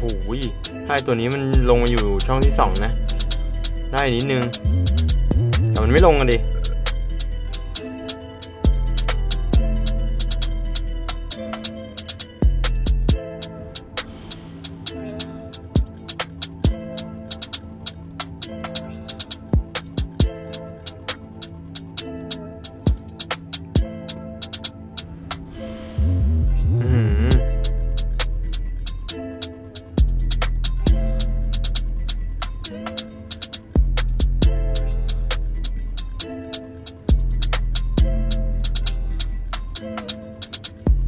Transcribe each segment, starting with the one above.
โหถ้าไอ้ตัวนี้มันลงมาอยู่ช่องที่สองนะ ได้นิดนึง แต่มันไม่ลงกันดิ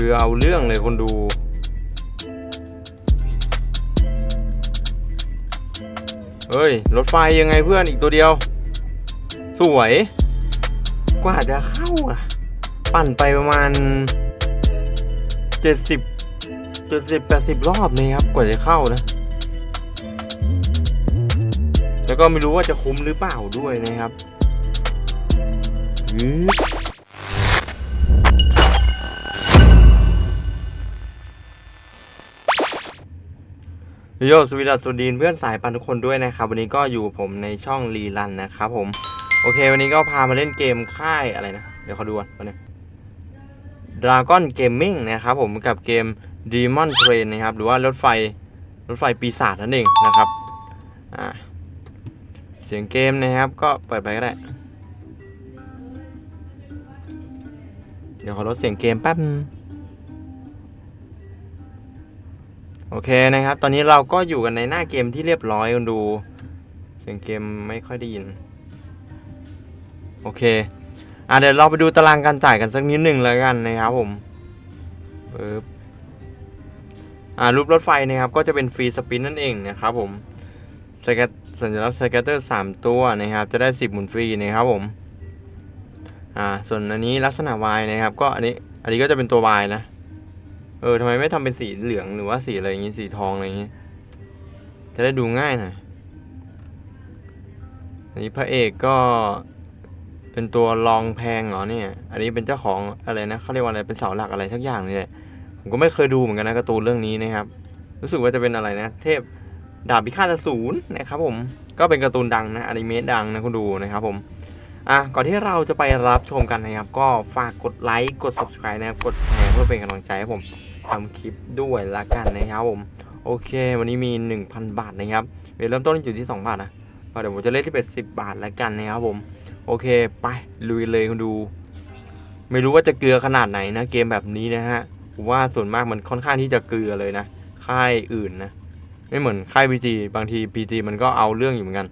คือเอาเรื่องเลยคนดู เฮ้ย รถไฟยังไงเพื่อนอีกตัวเดียว สวย กว่าจะเข้าอะ ปั่นไปประมาณเจ็ดสิบเจ็ดสิบแปดสิบรอบเลยครับ กว่าจะเข้านะ แล้วก็ไม่รู้ว่าจะคุ้มหรือเปล่าด้วยนะครับ โยสวีดัสสวัสดีเพื่อนสายปันทุกคนด้วยนะครับ วันนี้ก็อยู่ผมในช่องรีรันนะครับผม โอเค วันนี้ก็พามาเล่นเกมค่ายอะไรนะ เดี๋ยวขอดูก่อนวันนี้ Dragon Gaming นะครับผมกับเกม Demon Train นะครับ หรือว่ารถไฟรถไฟปีศาจนั่นเองนะครับอ่าเสียงเกมนะครับก็เปิดไปก็ได้ เดี๋ยวขอลดเสียงเกมแป๊บนึง โอเคนะครับ ตอนนี้เราก็อยู่กันในหน้าเกมที่เรียบร้อยกันดู เสียงเกมไม่ค่อยได้ยิน โอเค อะเดี๋ยวเราไปดูตารางการจ่ายกันสักนิดหนึ่งแล้วกันนะครับผมปึ๊บอ่ารูปรถไฟนะครับ ก็จะเป็นฟรีสปินนั่นเองนะครับผมสเกตสัญลักษณ์สเกตเตอร์สามตัวนะครับ จะได้ 10 หมุนฟรีนะครับผม อ่า ส่วนอันนี้ลักษณะ Y นะครับ ก็อันนี้ อันนี้ก็จะเป็นตัว Y นะ เออทำไมไม่ทำเป็นสีเหลืองหรือว่าสีอะไรอย่างงี้สีทองอะไรอย่างงี้จะได้ดูง่ายหน่อยอันนี้พระเอกก็เป็นตัวรองแพงเหรอเนี่ย อันนี้เป็นเจ้าของอะไรนะเขาเรียกว่าอะไรเป็นเสาหลักอะไรสักอย่างนี่แหละผมก็ไม่เคยดูเหมือนกันนะการ์ตูนเรื่องนี้นะครับ รู้สึกว่าจะเป็นอะไรนะ เทพดาบพิฆาตอสูรนะครับผมก็เป็นการ์ตูนดังนะอนิเมะดังนะคุณดูนะครับผม อะก่อนที่เราจะไปรับชมกันนะครับ ก็ฝากกดไลค์กด subscribe นะครับกดแชร์เพื่อเป็นกำลังใจให้ผมทำคลิปด้วยละกันนะครับผมโอเค วันนี้มี 1,000 บาทนะครับเริ่มต้นอยู่ที่ 2 บาทนะเดี๋ยวผมจะเล่นที่เป็น10 บาทละกันนะครับผม โอเค ไปลุยเลยคุณดู ไม่รู้ว่าจะเกลือขนาดไหนนะ เกมแบบนี้นะฮะผมว่าส่วนมากมันค่อนข้างที่จะเกลือเลยนะ ค่ายอื่นนะ ไม่เหมือนค่าย PG บางที PG มันก็เอาเรื่องอยู่เหมือนกัน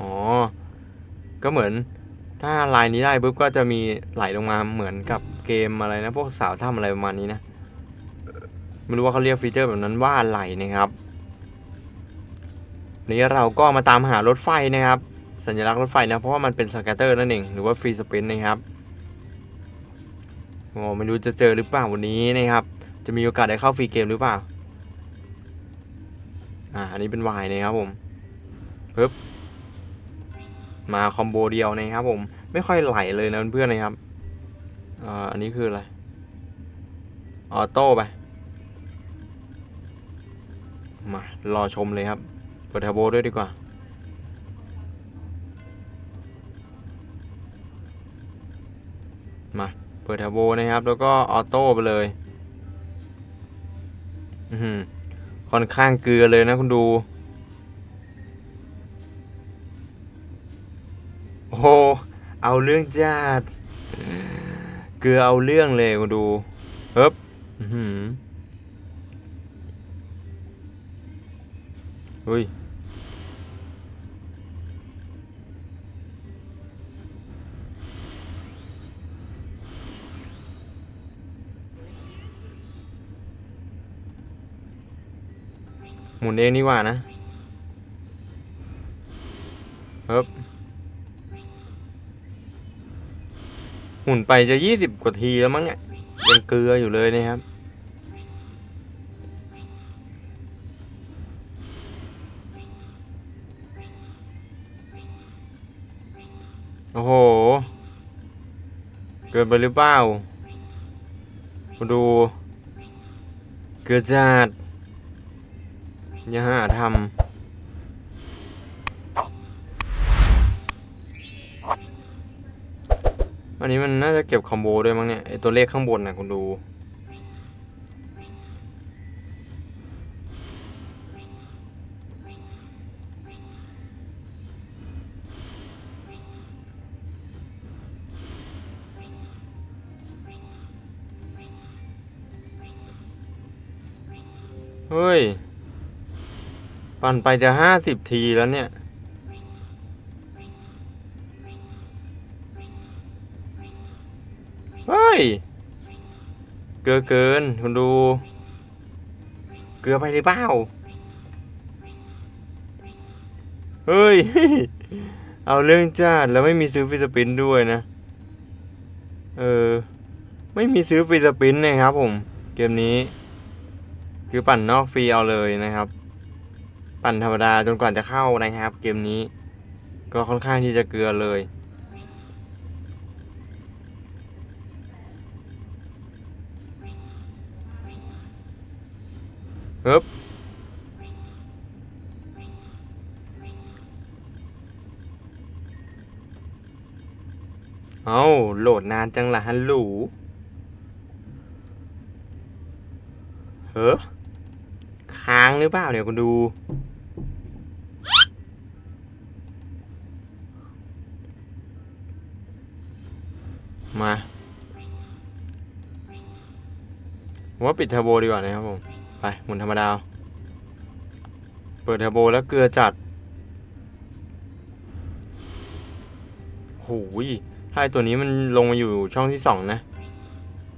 อ๋อ ก็เหมือนถ้าลายนี้ได้ปุ๊บก็จะมีไหลลงมาเหมือนกับเกมอะไรนะ พวกสาวถ้ำอะไรประมาณนี้นะไม่รู้ว่าเขาเรียกฟีเจอร์แบบนั้นว่าอะไรนะครับวันนี้เราก็มาตามหารถไฟนะครับ สัญลักษณ์รถไฟนะเพราะว่ามันเป็นสแกตเตอร์นั่นเองหรือว่าฟรีสปินนะครับโอ้ไม่รู้จะเจอหรือเปล่าวันนี้นะครับ จะมีโอกาสได้เข้าฟรีเกมหรือเปล่าอ่าอันนี้เป็นวายนะครับผมปึ๊บ มาคอมโบเดียวนะครับผมไม่ค่อยไหลเลยนะเพื่อนๆนะครับอ่าอันนี้คืออะไรออโต้ไปมารอชมเลยครับเปิดเทอร์โบด้วยดีกว่ามาเปิดเทอร์โบนะครับ แล้วก็ออโต้ไปเลยอื้อหือค่อนข้างเกลือเลยนะคุณดู เอาเรื่องจัดเกลือเอาเรื่องเลยคุณดูเฮ้บอื้อหือเฮ้ยหมุนเองดีกว่านะเฮ้บ หมุนไปจะยี่สิบกว่าทีแล้วมั้งเนี่ยยังเกลืออยู่เลยนะครับ โอ้โห เกินไปหรือเปล่ามาดู เกิดจัดอย่าหาทำ อันนี้มันน่าจะเก็บคอมโบด้วยมั้งเนี่ยไอตัวเลขข้างบนนะคุณดู เฮ้ย ปั่นไปจะห้าสิบทีแล้วเนี่ย เฮ้ยเกลือเกินคุณดู เกลือไปหรือเปล่า เฮ้ย เอาเรื่องจัดแล้วไม่มีซื้อฟิสปินด้วยนะ เออ ไม่มีซื้อฟิสปินนะครับผม เกมนี้ คือปั่นนอกฟรีเอาเลยนะครับ ปั่นธรรมดาจนกว่าจะเข้านะครับ เกมนี้ ก็ค่อนข้างที่จะเกลือเลย ฮึบเอาโหลดนานจังละฮัลโหลเฮ้อค้างหรือเปล่าเนี่ยคุณดู มาว่าปิดเทอร์โบดีกว่านะครับผม ไปหมุนธรรมดา เปิดเทอร์โบแล้วเกลือจัดหูยถ้าตัวนี้มันลงมาอยู่ช่องที่สองนะ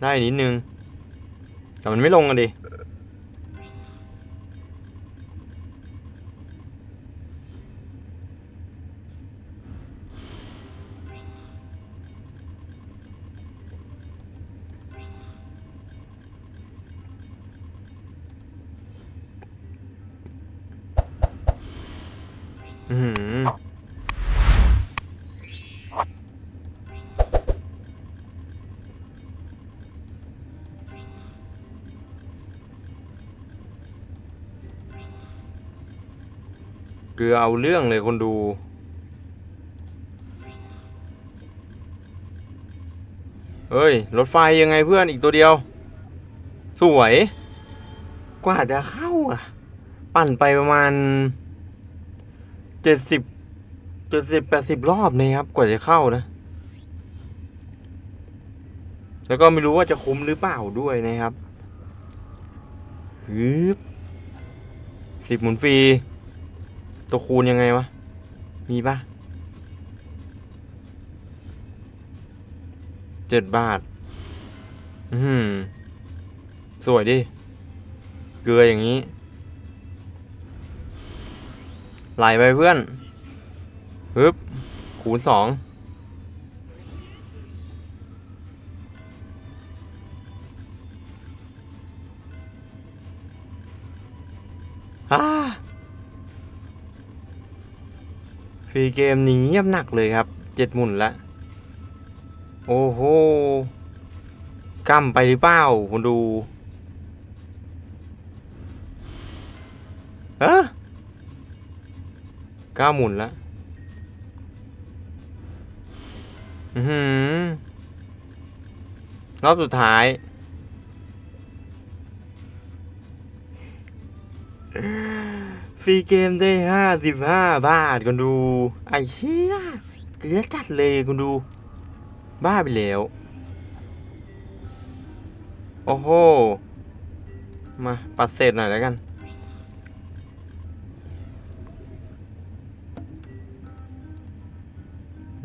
ได้นิดนึง แต่มันไม่ลงกันดิ เกลือเอาเรื่องเลยคนดู เฮ้ย รถไฟยังไงเพื่อนอีกตัวเดียว สวย กว่าจะเข้าอะ ปั่นไปประมาณเจ็ดสิบเจ็ดสิบแปดสิบรอบเลยครับ กว่าจะเข้านะ แล้วก็ไม่รู้ว่าจะคุ้มหรือเปล่าด้วยนะครับฮึบสิบหมุนฟรี ตัวคูณยังไงวะ มีปะเจ็ดบาท อือหือสวยดิ เกลืออย่างนี้ไหลไปเพื่อนฮึบคูณสองอ่า ฟรีเกมนี้เงียบหนักเลยครับเจ็ดหมุนละโอ้โหกำไปหรือเปล่าคุณดูเอะเก้าหมุนละอือหือรอบสุดท้าย รีเกมได้ห้าสิบห้าบาทกันดู ไอ้เชี่ยเกลือจัดเลยคุณดู บ้าไปแล้ว โอ้โห มาปัดเศษหน่อยแล้วกัน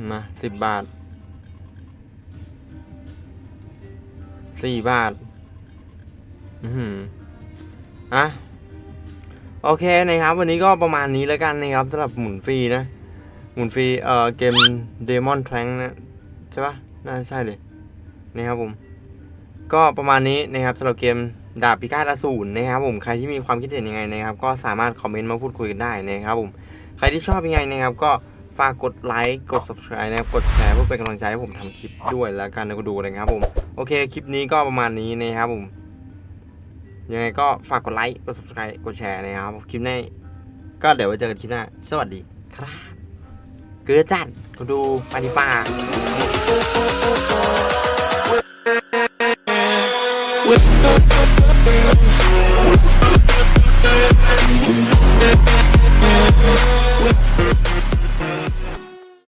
มาสิบบาทสี่บาท อือหืออะ โอเคนะครับ วันนี้ก็ประมาณนี้แล้วกันนะครับสำหรับหมุนฟรีนะ หมุนฟรีเอ่อเกม Demon Trank นะใช่ปะน่าใช่เลยนะครับผม ก็ประมาณนี้นะครับสำหรับเกมดาบพิฆาตอสูรนะครับผมใครที่มีความคิดเห็นยังไงนะครับ ก็สามารถคอมเมนต์มาพูดคุยกันได้นะครับผมใครที่ชอบยังไงนะครับ ก็ฝากกดไลค์กด subscribe นะครับกดแชร์เพื่อเป็นกำลังใจให้ผมทำคลิปด้วยแล้วกันนะก็ดูนะครับผมโอเคคลิปนี้ก็ประมาณนี้นะครับผม ยังไงก็ฝากกดไลค์ กด subscribe กดแชร์นะครับ คลิปหน้าก็เดี๋ยวไว้เจอกันคลิปหน้า สวัสดีครับ เกือจันคุณดูปานิฟ้า